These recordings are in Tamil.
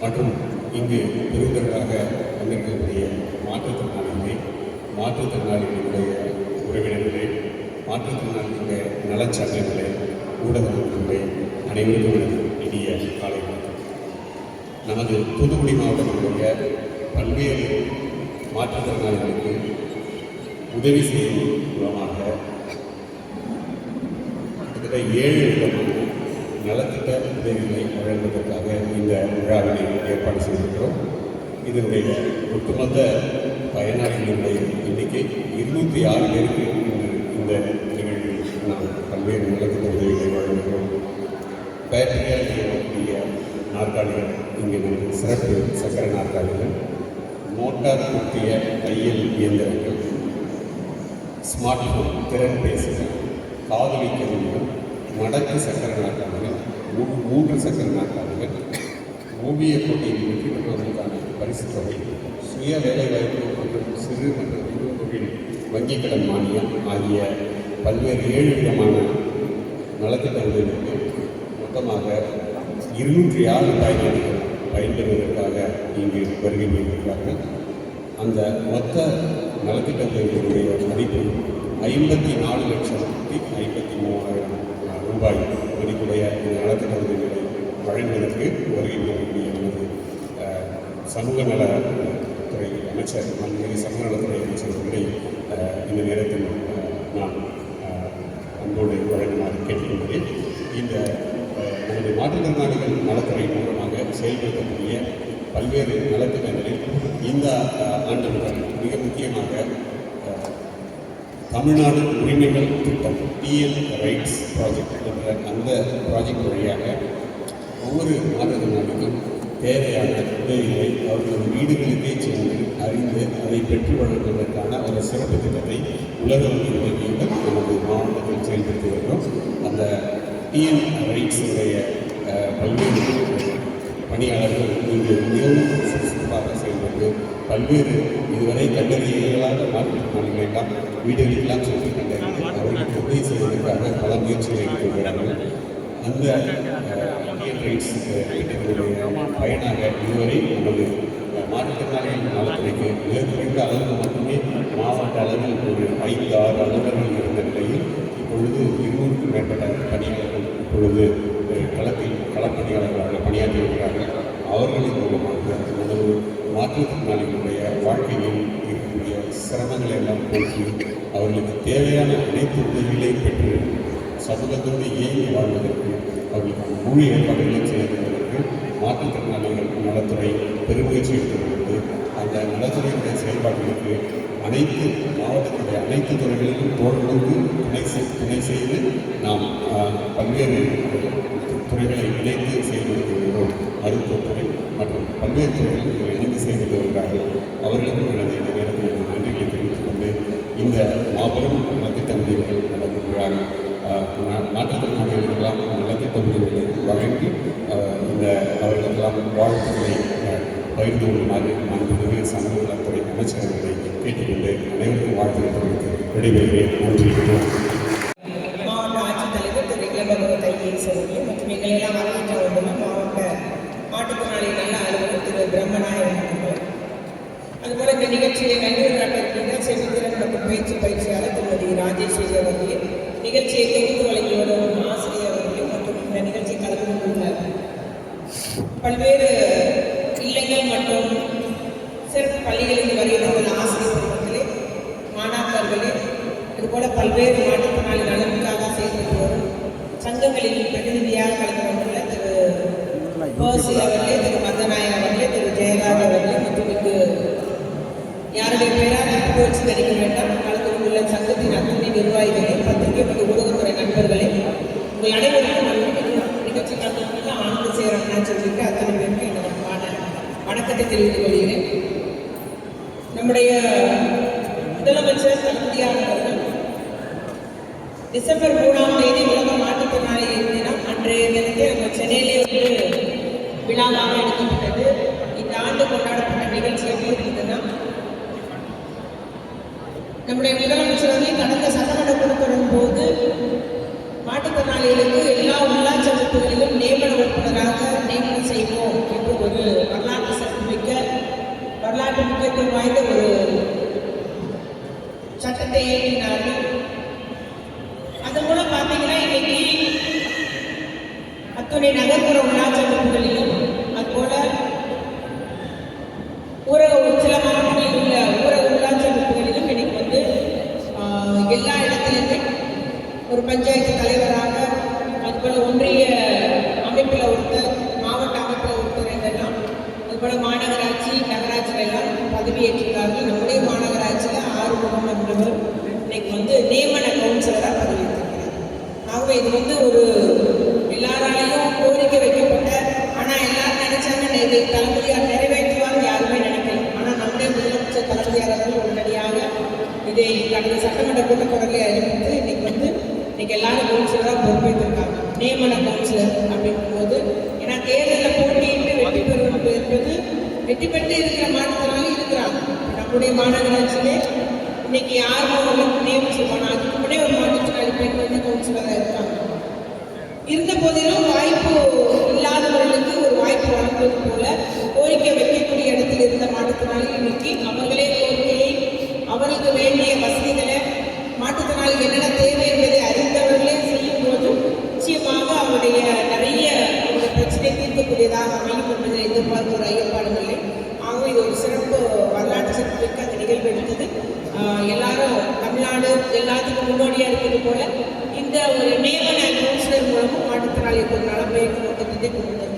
மற்றும் இங்கு பெருந்தர்களாக வந்திருக்கக்கூடிய மாற்றுத்திறனாளிகளே மாற்றுத்திறனாளிகளுடைய உறவினர்களே மாற்றுத்திறனாளிகளுடைய நலச்சங்கங்களே ஊடகங்களே அனைவருக்கும் எனது இனிய காலை நமது தூத்துக்குடி மாவட்டத்தினுடைய பல்வேறு மாற்றுத்திறனாளிகளுக்கு உதவி செய்யும் மூலமாக கிட்டத்தட்ட ஏழு விதமான நலத்திட்ட உதவிகளை வழங்குவதற்காக இந்த விழாவினை ஏற்பாடு செய்திருக்கிறோம். இதனுடைய ஒட்டுமொத்த பயனாளிகளுடைய எண்ணிக்கை இருநூற்றி ஆறு பேருக்கு இந்த நிகழ்வில் நாம் பல்வேறு நலத்திட்ட உதவிகளை வழங்குகிறோம். பேட்டரியால் நாற்காலிகள் இங்கே நமக்கு சிறப்பு சக்கர நாற்காலிகள் மோட்டார் குத்திய கையில் இயந்திரங்கள் ஸ்மார்ட் ஃபோன் திறன் பேசுகள் காதலி கருவிகள் மடக்கு சக்கர நாற்காலிகள் மூ- மூன்று சக்கர நாற்காலிகள் ஓவிய போட்டியில் வெற்றி பெற்றவர்களுக்கான பரிசு தொகை. சுய வேலைவாய்ப்பு மற்றும் சிறு மற்றும் குறு தொழில் வங்கிக் கடன் மானியம் ஆகிய பல்வேறு ஏழு விதமான நலத்திட்ட உதவிகளுக்கு மொத்தமாக இருநூற்றி ஆறு பயனாளிகள் பயன்பெறுவதற்காக இங்கு வருகை அந்த மொத்த நலத்திட்ட உதவிகளுடைய மதிப்பு ஐம்பத்தி நாலு லட்சத்தி ஐம்பத்தி மூவாயிரம். ரூபாய் மதிப்புடைய இந்த நலத்திட்ட உதவிகளை வழங்குவதற்கு வருகை புரியக்கூடிய சமூக நலத்துறை அமைச்சர் மாண்புமிகு சமூக நலத்துறை அமைச்சர் உங்களை இந்த நேரத்தில் நான் அன்போடு வழங்குமாறு கேட்டுக்கொள்கிறேன் இந்த நமது மாற்றுத்திறனாளிகள் நலத்துறை மூலமாக செயல்படுத்தக்கூடிய பல்வேறு நலத்திட்டங்களில் இந்த ஆண்டு முதல் மிக முக்கியமாக தமிழ்நாடு உரிமைகள் திட்டம் பிஎல் ரைட்ஸ் ப்ராஜெக்ட் என்ற அந்த ப்ராஜெக்ட் வழியாக ஒவ்வொரு மாற்றுத்திறனாளிக்கும் தேவையான உதவிகளை அவர்களது வீடுகளுக்கே சென்று அறிந்து அதை பெற்று வழங்குவதற்கான ஒரு சிறப்பு திட்டத்தை உலக வங்கி உதவியுடன் நமது மாவட்டத்தில் செயல்படுத்தி வருகிறோம். அந்த டிஎன் ரைட்ஸுடைய பல்வேறு பணியாளர்கள் இங்கு மிகவும் சுறுசுறுப்பாக செயல்பட்டு பல்வேறு இதுவரை கண்டறிய இயலாத மாற்றுத்திறனாளிகளை எல்லாம் வீடுகளுக்கெல்லாம் சென்று கண்டறிந்து அவர்களுக்கு உதவி செய்வதற்காக பல முயற்சிகளை எடுத்துள்ளார்கள் அந்த இந்தியன் ரைட்ஸ் பயனாக இதுவரை நமது மாற்றுத்திறனாளிகள் நலத்துறைக்கு மிக அளவு மட்டுமே மாவட்ட அளவில் ஒரு ஐந்து ஆறு அலுவலர்கள் இருந்த நிலையில் இப்பொழுது இருநூறுக்கும் மேற்பட்ட பணியாளர்கள் இப்பொழுது களத்தில் களப்பணியாளர்களாக பணியாற்றி வருகிறார்கள். அவர்களின் மூலமாக நமது மாற்றுத்திறனாளிகளுடைய வாழ்க்கையில் இருக்கக்கூடிய சிரமங்களை எல்லாம் போக்கி அவர்களுக்கு தேவையான அனைத்து உதவிகளையும் பெற்று சமூகத்தோடு இயங்கி வாழ்வதற்கு அவர்களுக்கு முழு ஏற்பாடுகளை செய்வதற்கு மாற்றுத்திறனாளிகள் நலத்துறை பெருமுயற்சி எடுத்துள்ளது அந்த நலத்துறை செயல்பாடுகளுக்கு அனைத்து மாவட்டத்துடைய அனைத்து துறைகளுக்கும் தோழர்களுக்கு துணை துணை செய்து நாம் பல்வேறு துறைகளை இணைந்து செயல்படுத்தி வருகிறோம் மருத்துவத்துறை மற்றும் பல்வேறு துறைகளில் இணைந்து செயல்பட்டு வருகிறார்கள் அவர்களுக்கும் எனது இந்த நேரத்தில் எனது நன்றிகளை தெரிவித்துக் கொண்டு இந்த மாபெரும் நலத்திட்ட முடிவுகள் நடந்துகிறார் மாற்றுத்திறனாளிகளுக்கெல்லாம் நலத்திட்ட முடிவுகளை வழங்கி இந்த அவர்களுக்கெல்லாம் வாழ்த்துக்களை பகிர்ந்து கொள்ளுமாறு மாண்புமிகு சமூக நலத்துறை அமைச்சர் அவர்களை கேட்டுக்கொண்டு அனைவருக்கும் வாழ்த்துக்களை தெரிவித்து விடைபெறுகிறேன். நன்றி. மாவட்ட ஆட்சித்தலைவர் திரு. இளம்பகவத் ஐஏஎஸ் அவர்கள் மற்றும் எங்களெல்லாம் வரவேற்ற வந்துள்ள மாவட்ட மாட்டுத்திறனாளி நல்ல அலுவலர் திரு. பிரம்மநாயகன் அவர்கள். அதுபோல இந்த நிகழ்ச்சியை நன்றி காட்டிருக்கின்ற செவித்திறன் மற்றும் பயிற்சி பயிற்சியாளர் திருமதி ராஜேஸ்வரி அவர்கள். நிகழ்ச்சியை தொகுத்து வழங்கி வரும் ஆசிரியர் அவர்களே மற்றும் இந்த நிகழ்ச்சி கலந்து கொண்டுள்ள பல்வேறு இல்லங்கள் மற்றும் சிறப்பு பள்ளிகளில் வருகின்ற ஆசிரியர் பெருமக்களே மாணாக்கர்களே இதுபோல பல்வேறு மாற்றுத்திறனாளி நலனுக்காக செயல்பட்டு வரும் சங்கங்களின் பிரதிநிதியாக கலந்து கொண்டுள்ள திரு பர்சி அவர்களே திரு மதநாயக் அவர்களே திரு ஜெயராஜ் அவர்களே மற்றும் இங்கு யாருடைய பெயரால் புகழ்ச்சி தெரிவிக்க வேண்டாம். கலந்து சங்கத்தின் அத்தனை நிர்வாகிகளே பத்திரிகை மற்றும் ஊடகத்துறை நண்பர்களே உங்கள் அனைவருக்கும் நிகழ்ச்சி கலந்து ஆனந்த சொல்லிட்டு அத்தனை பேருக்கு எனது வணக்கத்தை தெரிவித்துக் கொள்கிறேன். நம்முடைய முதலமைச்சர் தளபதியார் டிசம்பர் மூணாம் தேதி உலக மாற்றுத்திறனாளி தினம் அன்றைய தினத்தை நம்ம சென்னையிலே வந்து விழாவாக எடுக்கப்பட்டது. இந்த ஆண்டு கொண்டாடப்பட்ட நிகழ்ச்சி எப்படி இருந்ததுன்னா நம்முடைய முதலமைச்சர் வந்து கடந்த சட்டமன்ற கூட்டத்தொடரும் போது மாற்றுத்திறனாளிகளுக்கு எல்லா உள்ளாட்சி அமைப்புகளிலும் நியமன உறுப்பினராக நியமனம் செய்வோம் என்று ஒரு வரலாற்று சிறப்புமிக்க வரலாற்று முக்கியத்துவம் வாய்ந்த ஒரு சட்டத்தை ஏற்றினார்கள் அதன் மூலம் பார்த்தீங்கன்னா இன்னைக்கு அத்துணை நகர்ப்புற உள்ளாட்சி அமைப்புகள் அதுபோல ஊரக சில மாவட்டங்களில் உள்ள ஊரக உள்ளாட்சி அமைப்புகளிலும் இன்னைக்கு வந்து ஆஹ், எல்லா இடத்துலையுமே ஒரு பஞ்சாயத்து தலைவராக அதுபோல ஒன்றிய அமைப்பில் ஒருத்தர் மாவட்ட அமைப்பில் ஒருத்தர் இதெல்லாம் அதுபோல மாநகராட்சி நகராட்சிகள் எல்லாம் பதவியேற்றிருக்கார்கள். நம்முடைய மாநகராட்சியில் ஆறுமுகம் என்பவர் இன்னைக்கு வந்து நியமன கவுன்சிலராக பதவியேற்றிருக்கிறார். ஆகவே இது வந்து ஒரு எல்லாராலையும் கோரிக்கை வைக்கப்பட்ட ஆனால் எல்லாரும் நினைச்சாங்க இதை தளபதியார் நிறைவேற்றுவார். யாருமே நினைக்கல. ஆனால் நம்முடைய முதலமைச்சர் தளபதியார் அவர்கள் உடனடியாக இதை கடந்த சட்டமன்ற கூட்டத்தொடர் அறிவித்து இன்னைக்கு வந்து இன்னைக்கு எல்லாரும் கவுன்சிலராக பொறுப்பேற்றிருக்காங்க நியமன கவுன்சிலர் அப்படிங்கும்போது ஏன்னா தேர்தலில் போட்டியிட்டு வெற்றி பெறுவது என்பது வெற்றி பெற்று இருக்கிற மாநிலத்தினாலும் இருக்கிறாங்க. நம்முடைய மாநகராட்சியிலே இன்னைக்கு யாரும் அவங்களுக்கு நியமிச்சு அதுக்கு முன்னே ஒரு மாற்றுத்திறனாளி பெண் வந்து கவுன்சிலராக இருக்காங்க. இருந்த போதிலும் வாய்ப்பு இல்லாதவர்களுக்கு ஒரு வாய்ப்பு வழங்குவது போல கோரிக்கை வைக்கக்கூடிய இடத்தில் இருந்த மாற்றுத்திறனாளி இன்னைக்கு அவர்களே கோரிக்கையை அவர்களுக்கு வேண்டிய வசதிகளை மாற்றுத்திறனாளி என்னென்ன தேவை என்பதை அறிந்தவர்களே செய்யும் போது நிச்சயமாக அவருடைய பிரச்சனை அமையும் என்பதை எதிர்பார்ப்பு ஒரு ஐயப்பாடுமில்லை ஆகவே இது ஒரு சிறப்பு வரலாற்று சிறப்புமிக்க அந்த நிகழ்வு எடுத்தது. எல்லாரும் தமிழ்நாடு எல்லாத்துக்கும் முன்னோடியாக இருக்கிறது போல இந்த ஒரு நியமன கவுன்சிலர் மூலமும் மாற்றுத்திறனாளி ஒரு நலம்பெயர்க்கும் நோக்கத்தை கொண்டது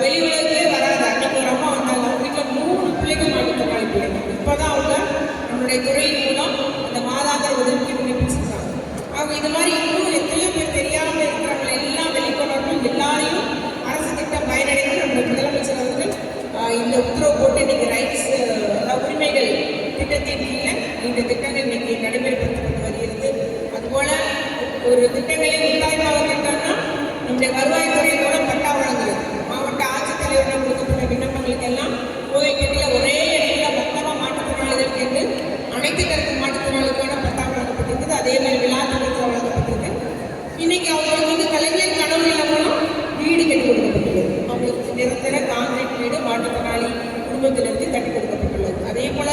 வெளி உலகத்திலே வராது அன்னைக்கு ஒரு அம்மா வந்தாங்க. அவங்க வீட்டில் மூணு பிள்ளைகள் மாற்றுத்திறனாளி பிள்ளைங்க இப்போதான் அவங்க நம்மளுடைய துறையின் மூலம் அந்த மாதாந்திர உதவிக்கு விண்ணப்பிச்சிருக்காங்க. அவங்க இது மாதிரி இன்னும் எத்தனையோ பேர் தெரியாமல் இருக்கிறவங்க எல்லாம் வெளிக்கொணரணும். எல்லாரையும் அரசு திட்டம் பயனடைந்து நம்முடைய முதலமைச்சர் அவர்கள் இந்த உத்தரவு போட்டு இன்னைக்கு ரைட்ஸ் உரிமைகள் திட்டத்தின் கீழே இந்த திட்டங்கள் இன்னைக்கு நடைமுறைப்படுத்தப்பட்டு வருகிறது. அதுபோல ஒரு திட்டங்களை முத்தாய்ப்பாக திட்டம்னா நம்முடைய வருவாய்த்துறை மூலம் பட்டா வழங்குறது மாவட்ட ஆட்சித்தலைவரிடம் கொடுக்கப்பட்ட விண்ணப்பங்களுக்கு எல்லாம் கோயில்பேட்டையில் ஒரே இடத்துல மொத்தமாக மாற்றுத்திறனாளிகளுக்கு என்று அனைத்து தரப்பு மாற்றுத்திறனாளிகளுக்கான பட்டா வழங்கப்பட்டிருக்குது அதே மாதிரி விழா திட்டத்தில் வழங்கப்பட்டிருக்கு இன்னைக்கு அவங்களுக்கு வந்து கலைஞர் கனவு இல்லம் மூலம் வீடு கட்டி கொடுக்கப்பட்டுள்ளது இருக்கிற நிரந்தர கான்கிரீட் வீடு மாற்றுத்திறனாளி குடும்பத்திலிருந்து கட்டி கொடுக்கப்பட்டுள்ளது. அதே போல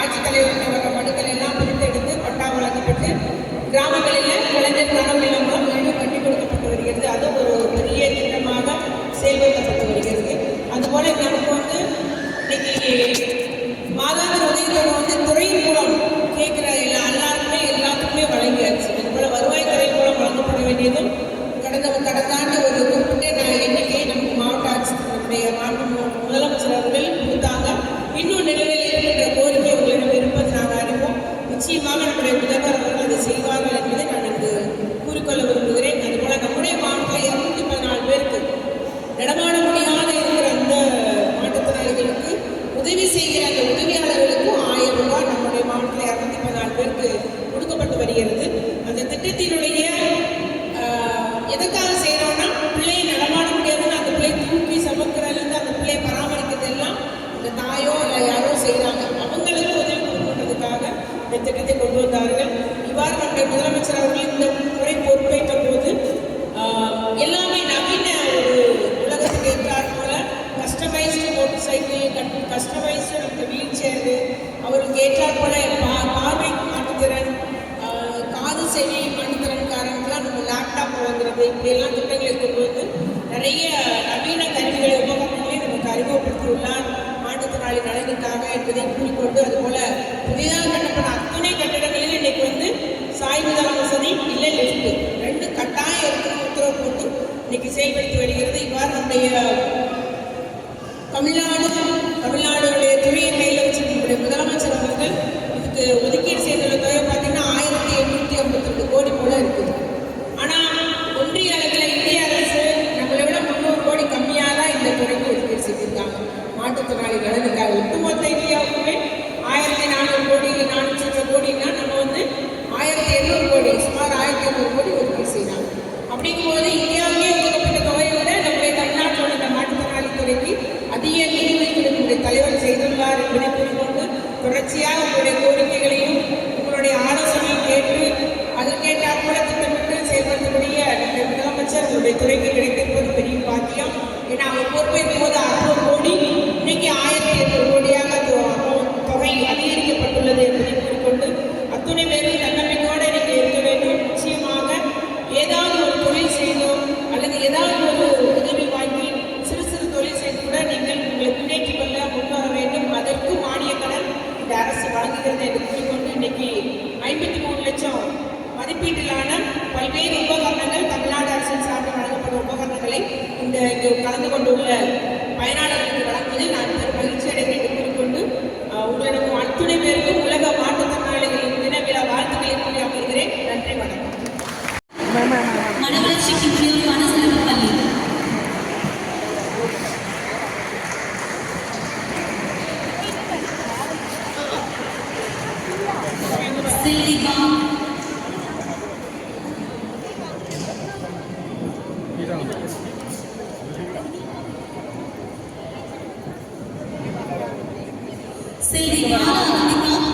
ஆட்சித்தலைவர் வர மனுக்கள் எல்லாம் பிரித்தெடுத்து பட்டா வழங்கப்பட்டு கிராமங்களில் கலைஞர் கனவு இல்லம் மீண்டும் வீடு கட்டி கொடுக்கப்பட்டு வருகிறது. அது ஒரு பெரிய திட்டமாக செயல்படுத்தப்பட்டு வருகிறது. அதுபோல நமக்கு வந்து இன்னைக்கு மாதாந்திர உதவித்தொகை வந்து துறையின் மூலம் நலனுக்காக என்பதை கூறிக்கொண்டு அதுபோல புதிதாக கட்டப்பட்ட அத்தனை கட்டிடங்களில் இன்னைக்கு வந்து சாய்வுதான வசதி இல்லை எழுத்து ரெண்டு கட்டாயம் இருக்கிற உத்தரவு போட்டு இன்னைக்கு செயல்படுத்தி வருகிறது. இவ்வாறு நம்முடைய தமிழ்நாடு தமிழ்நாடுடைய துறையை கையில் வச்சிருக்கக்கூடிய முதலமைச்சர் அவர்கள் இதுக்கு ஒதுக்கீடு செய்து 你好。